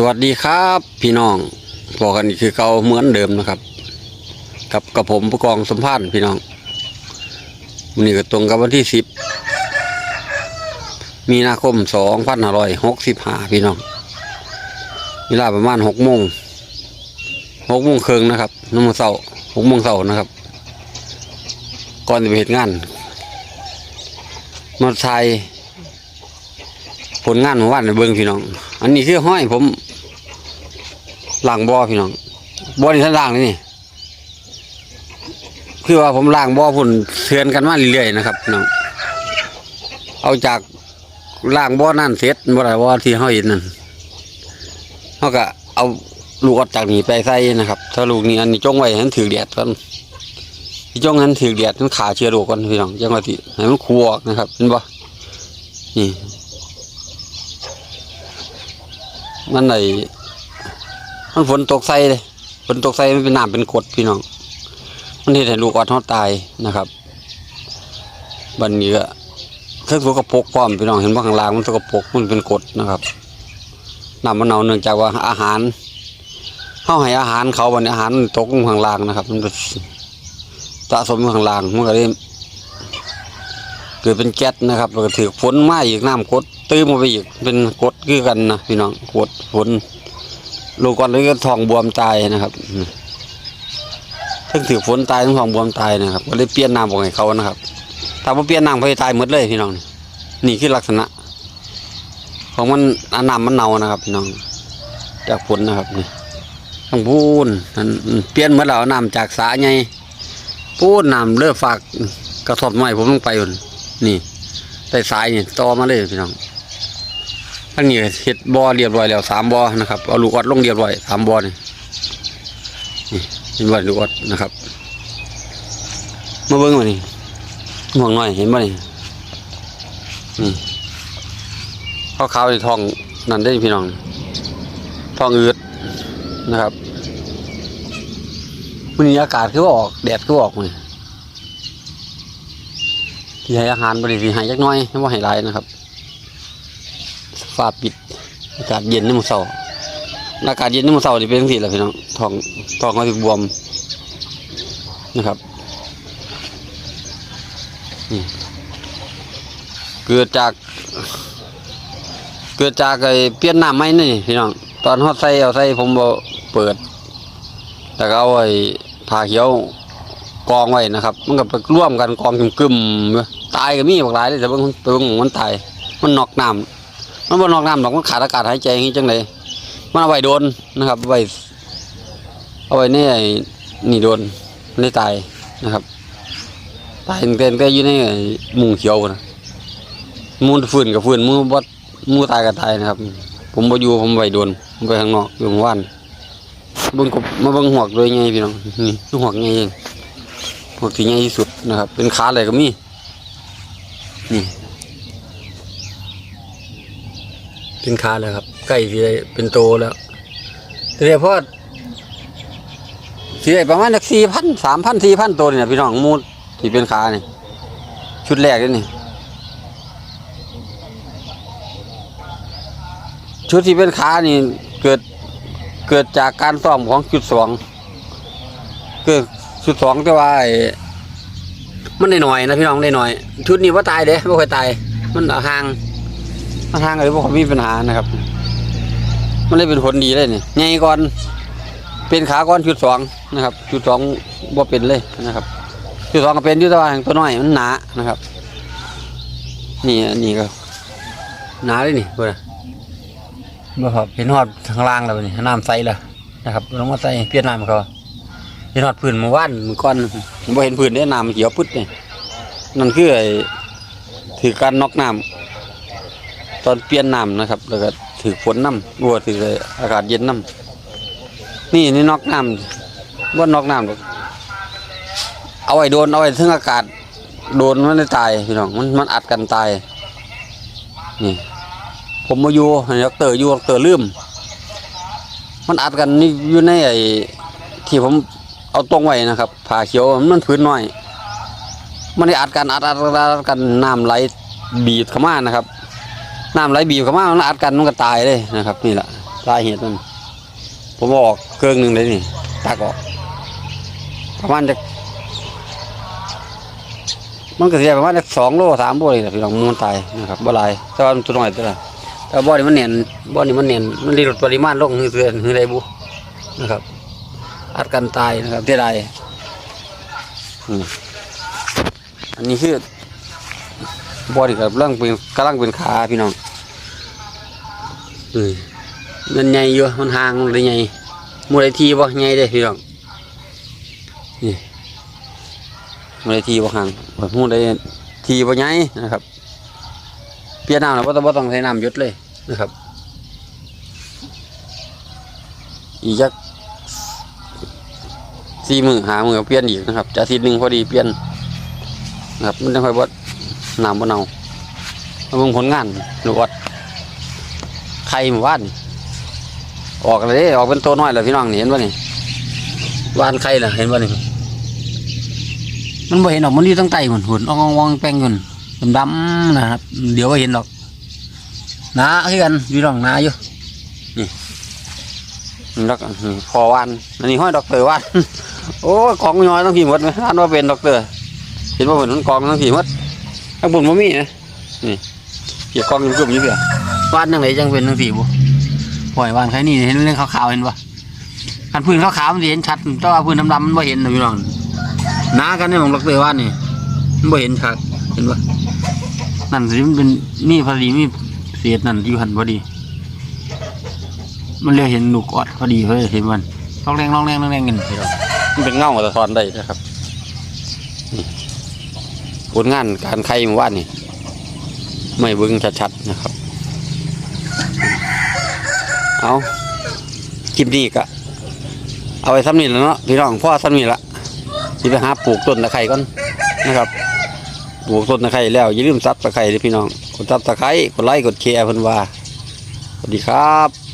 สวัสดีครับพี่น้องบอกกันคือเก่าเหมือนเดิมนะครับ กับกับผมผู้กองสมพานธ์พี่น้องวันนี้ก็ตรงกับวันที่สิบมีนาคมสองพันห้าร้อยหกสิบห้าพี่น้องเวลาประมาณหกโมงหกโมงครึ่งนะครับน้ำมันเสาหกโมงเสานะครับ ก่อนจะไปเหตุงานมาไทยผลงานของวันในเบิ้งพี่น้อง อันนี้คือห้อยผม ล้างบ่อพี่น้องบ่อนี่ท่านล้างนี่คือว่าผมล้างบ่อพุ่นเทือนกันมาเรื่อยๆนะครับน้องเอาจากล้างบ่อนั่นเสร็จบ่ได้บ่อที่เฮาเห็นนั่นเฮาก็เอาลูกออกจากนี้ไปใส่นะครับ ถ้าลูกนี้อันนี้จ้องไว้ให้มันถือแดดก่อนที่จงให้มันถือแดดมันขาเชื้อโรคก่อนพี่น้องจังว่าที่ให้มันคั่วอกนะครับเห็นบ่นี่มันไหน มันฝนตกใส่เลยฝนตกใส่มันเป็นน้ำเป็นกดพี่น้อง มันเห็นให้ลูกออดเขาตายนะครับบันนี้ก็เครื่องสกปรกพร้อมพี่น้องเห็นว่าข้างล่างมันสกปรกมันเป็นกดนะครับน้ำมันเนาเนื่องจากว่าอาหารเข้าให้อาหารเขาบันนี้อาหารตกลงข้างล่างนะครับ มันสะสมข้างล่างมันก็เลยเกิดเป็นแก๊สนะครับแล้วก็ถือฝนมาอีกน้ำกดตื้มมาไปอีกเป็นกดคือกันนะพี่น้องกดฝน ลูกก่อนเลยก็ทองบวมตายนะครับทั้งถือฝนตายทั้งทองบวมตายนะครับ ก็เลยเปลี่ยนน้ำของให้เขานะครับถ้าว่าเปลี่ยนน้ำเขาจะตายหมดเลยพี่น้อง นี่คือลักษณะ ของมันอันน้ำมันเน่านะครับพี่น้อง จากฝนนะครับนี่ต้องพูนนั่นเปลี่ยนหมดแล้วน้ำจากสาไงพูนน้ำเลือฝากกระสอบใหม่ผมลงไปอยู่นี่ใต้สายนี่ต่อมาเลยพี่น้อง ทั้งนี้เฮ็ดบ่อเรียบร้อยแล้วสามบ่อนะครับเอาลูกออดลงเรียบร้อยสามบ่อนี่นี่เห็นบ่ลูกออดนะครับมาเบิ่งมานี่ห่วงหน่อยเห็นบ่นี่นี่ข้าวขาวในทองนั่นได้พี่น้องทองอืดนะครับวันนี้อากาศคือออกแดดคือออกนี่ที่ให้อาหารบริสีให้จักน้อยไม่ว่าให้หลายนะครับ ฟ้าปิด อากาศเย็นในมันเศร้าอากาศเย็นในมันเศร้าที่เป็นสิ่งแหละพี่น้องท้องท้องเขาจะบวมนะครับนี่เกิดจาก เกิดจากไอ้เปลี่ยนน้ำไหมนี่พี่น้องตอนฮอดใส่เอาใส่ผมบ่เปิด แล้วก็เอาไอ้ผ้าเขียวกองไว้นะครับ มันก็ไปร่วมกันกองกึ่มๆตายก็มีบักหลายเลยแต่บิ่งเบิ่งมันตาย มันนอกน้ำ มันบนนอกน้ำหรอกมันขาดอากาศหายใจอย่างนี้จังเลยมันเอาไว้โดนนะครับเอาไว้เอาไว้นไอ้นี่โดนในตายนะครับตายเต้นก็อยู่ในไอ้มุงเขียวนะมูนฟืนกับฟืนมูบดมูตายกับตายนะครับ ผมบ่อยู่ผมไว้โดนไปข้างนอกอยู่ข้างว่านบิ่งกบมาบิ่งหวกโดยไงพี่น้องนี่คือหวกไงเองหวกที่ใหญ่ที่สุดนะครับ เป็นขาอะไรก็มีนี่ เป็นขาแล้วครับ ใกล้ที่ได้เป็นโตแล้วเรียกพอที่ได้ประมาณสักสี่พันสามพันสี่พันตัวนี่นะพี่น้องมูดที่เป็นขานี่ชุดแรกนี่ชุดที่เป็นขานี่เกิดเกิดจากการซ่อมของชุดสองเกิดชุดสองแต่ว่ามันได้หน่อยนะพี่น้องได้หน่อย ชุดนี้ว่าตายเด้ไม่ค่อยตาย มันห่าง มาทางอะไรพวกเขามีปัญหานะครับ มันเลยเป็นผลดีเลยเนี่ยไงก่อนเป็นขาก่อนชุดสองนะครับชุดสองบ่เป็นเลยนะครับชุดสองก็เป็นอยุทธวาแห่งตัวน้อยมันหนานะครับ นี่อันนี่ก็หนาเลยนี่เพื่อนบ่ครับเห็นหอดทางล่างแล้วนี่น้ำใสแล้วนะครับลงมาใส่เปลี่ยนน้ำเขาเห็นหอดพื้นเมื่อวานเมื่อก่อนผมบ่เห็นพื้นได้น้ำเขียวปึ๊ดนี่นั่นคือไอ้ถือการน็อกน้ำ ตอนเปลี่ยนน้ำนะครับ แล้วก็ถือฝนน้ำบัวถืออากาศเย็นน้ำนี่นี่นอกน้ำว่านอกน้ำหรอเอาไว้โดนเอาไว้ถึงอากาศ โดนมันได้ตายพี่น้องมันมันอัดกันตายนี่ผมมาอยู่ให้ดอกเตอร์อยู่ดอกเตอร์ลืม มันอัดกันนี่อยู่ในไอ้ที่ผมเอาตรงไว้นะครับผ่าเขียวมันพื้นน้อย มันได้อัดกันอัดอัดอัดอัดกันน้ำไหลบีบเข้ามานะครับ น้ำไหลบีบเข้ามามันอัดกันมันก็ตายเลยนะครับ นี่แหละตสาเหตุมันผมออกเครื่องหนึ่งเลยนี่ตักออกประมาณจะมันก็เสียประมาณสองโลสามโลเลยนะพี่น้องมูลตายนะครับบ่หลายแต่ว่ามันตัวน้อยตัวละแต่บ่อนี่มันเนียนบ่อนี่มันเนียนมันลดปริมาณลงคือเตือนคือไรบุนะครับ อัดกันตายนะครับเที่ใดอืมอันนี้คือ บอนี่กับเรื่องเป็นกำลังเป็นขาพี่น้องอืมมันใหญ่อยู่มันห่างมันเลยใหญ่มูลทีบ่ใหญ่เด้พี่น้องนี่มูลทีบ่ห่างมูลทีบ่ใหญ่นะครับเปียน้ำแล้วบ่ต้องบ่ต้องใช้น้ำยุดเลยนะครับ อีกจักสี่มือหามือเปลี่ยนอีกนะครับจะอาทิตย์หนึ่งพอดีเปลี่ยนนะครับมันจะค่อยบด น้ำบนเอามาเบิ่งผลงานหรือวัดไข่หมู่บ้านออกเลยออกเป็นตัวน้อยแล้วพี่น้องเห็นป่ะนี่วานไข่ล่ะเห็นป่ะนี่มันบ่เห็นหรอกมันอยู่ตั้งใต้หุ่นหุ่นอ่องวองแป้งหุ่นดำๆนะครับ เดี๋ยวก็เห็นหรอกนาคือกันพี่น้องนาอยู่นี่นี่ดอกพอวานอันนี้ห้อยดอกเตอร์วานโอ้ยกองย้อยต้องผีหมดไหมท่านว่าเป็นดอกเตอร์เห็นว่าเหมือนมันกองต้องผีหมด ข้างบนมันมีนะนี่เกี่ยวกองอยุ่กลุ่มอยู่เพียวานยังไงจังเป็นทั้งผีบุปล่อยวานใครนี่เห็นเรื่องขาวๆเห็นปะกันพื้นขาวๆมันสิเห็นชัดแต่ว่าพื้นดำๆมันไม่เห็นนะพี่น้องหนากันเนี่ยของดอกเตอร์วานนี่มันไม่เห็นชัดเห็นปะนั่นสิมันเป็นมีพอดีมีเศษนั่นอยู่หันพอดี มันเลยเห็นหนูกอดพอดีเลยเห็นมันลองแรงลองแรงลองแรงกันพี่น้องมันเป็นเงาสะท้อนได้นะครับนี่ ผลงานการไข่หมู่บ้านนี่ไม่เบิ้งชัดๆนะครับ เอาคลิปนี้ก็เอาไปซ้ำนี่แล้วเนาะพี่น้องพ่อซ้ำนี่ละที่ไปหาปลูกต้นตะไคร้ก่อนนะครับปลูกต้นตะไคร้แล้วอย่าลืมซับตะไคร้ด้วยพี่น้องกดซับตะไคร้กดไลค์กดแชร์เพิ่นว่าสวัสดีครับ